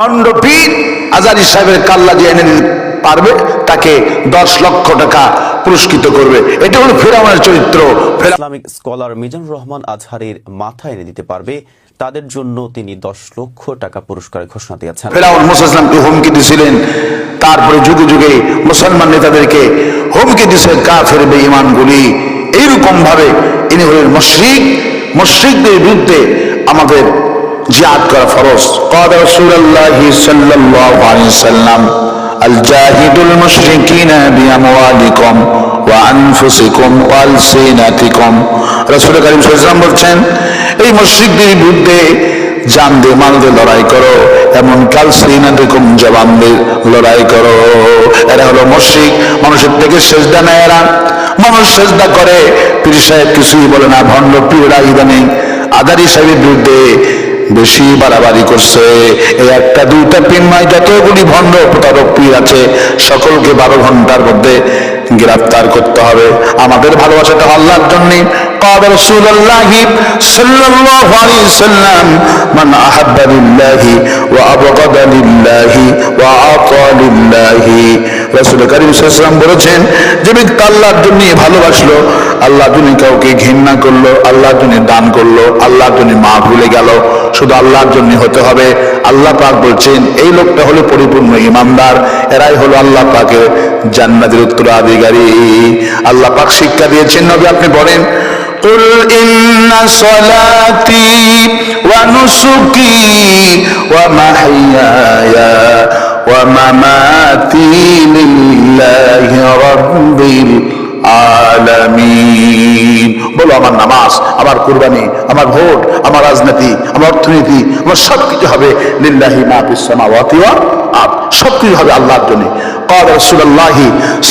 খণ্ডপীর আজারি সাহেবের কাল্লা যে এনে পারবে তাকে দশ লক্ষ টাকা পুরস্কৃত করবে। এটা হলো চরিত্র। ইসলামিক স্কলার মিজানুর রহমান আজহারের মাথা এনে দিতে পারবে। তাদের জন্য তিনি দশ লক্ষ টাকা পুরস্কারের ঘোষণা দিয়েছেন। ফেরাউন মুসা ইসলামকে হুমকি দিছিলেন? তারপরে যুগে যুগে মুসলমান নেতাদেরকে হুমকি দিছে কাফের বেঈমানগুলি। এইরকম ভাবে ইনি হলেন মুশরিক। মুশরিকদের বিরুদ্ধে আমাদের জিহাদ করা ফরজ قال رسول الله صلى الله عليه وسلم الجاهد المشركين بأموالكم وأنفسكم وألسنتكم রাসূল করিম সাল্লাল্লাহু আলাইহি ওয়াসাল্লাম বলছেন এই মুশরিকদের বিরুদ্ধে জান দিয়ে মানুষদের লড়াই করো এমন কাল শ্রীনাথিকুম জবানদের লড়াই করো এরা হলো মশ্রিক মানুষের থেকে সেজদা নেয় এরা মানুষ সেজদা করে পীর সাহেব কিছুই বলে না ভণ্ড পীররা ইদানিং আদারি সাহেবের বিরুদ্ধে বেশি বাড়াবাড়ি করছে এই একটা দুইটা পীর নয় যতগুলি ভণ্ড প্রতারক পীর আছে সকলকে বারো ঘন্টার মধ্যে গ্রেফতার করতে হবে আমাদের ভালোবাসাটা আল্লাহর জন্য قال رسول الله صلى الله عليه وسلم من أحب لله وأبغض لله وأعطى لله রাসূল করিম সাল্লাল্লাহু বলেছেন যে ব্যক্তি আল্লাহর জন্য ভালোবাসলো আল্লাহর জন্য কাউকে ঘৃণা করলো আল্লাহর জন্য দান করলো আল্লাহর জন্য মা ভুলে গেল শুধু আল্লাহর জন্য হতে হবে আল্লাহ পাক বলছেন এই লোকটা হলো পরিপূর্ণ ইমানদার এরাই হলো আল্লাহ পাকের জান্নাতের উত্তরাধিকারী আল্লাহ পাক শিক্ষা দিয়েছেন নবী আপনি বলেন قل إن صلاتي ونسكي ومحياي ومماتي لله رب العالمين বলো আমার নামাজ আমার কুরবানি আমার ভোট আমার রাজনীতি আমার অর্থনীতি আমার সবকিছু হবে লিল্লাহি মা ফিস সামাওয়াতি ওয়া আরদ সবকিছু হবে আল্লাহর জন্য قال رسول الله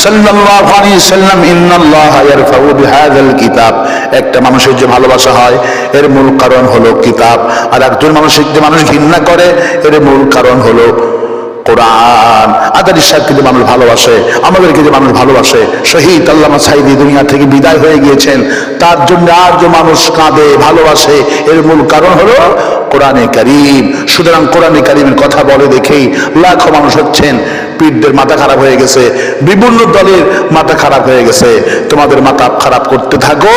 صلى الله عليه وسلم ان الله يرفع بهذا الكتاب একটা মানুষের যে ভালোবাসা হয় এর মূল কারণ হলো কিতাব আর একজন মানুষের যে মানুষ ঘৃণা করে এর মূল কারণ হলো কোরআন। আদারি সাহেবকে যে মানুষ ভালোবাসে, আমাদেরকে যে মানুষ ভালোবাসে, শহীদ আল্লামা সাইদি দুনিয়া থেকে বিদায় হয়ে গিয়েছেন, তার জন্য আর যে মানুষ কাঁদে, ভালোবাসে, এর মূল কারণ হলো কোরআনে কারিম। সুতরাং কোরআনে কারিমের কথা বলে দেখেই লাখো মানুষ হচ্ছেন, পীরদের মাথা খারাপ হয়ে গেছে, বিভিন্ন দলের মাথা খারাপ হয়ে গেছে। তোমাদের মাথা খারাপ করতে থাকো।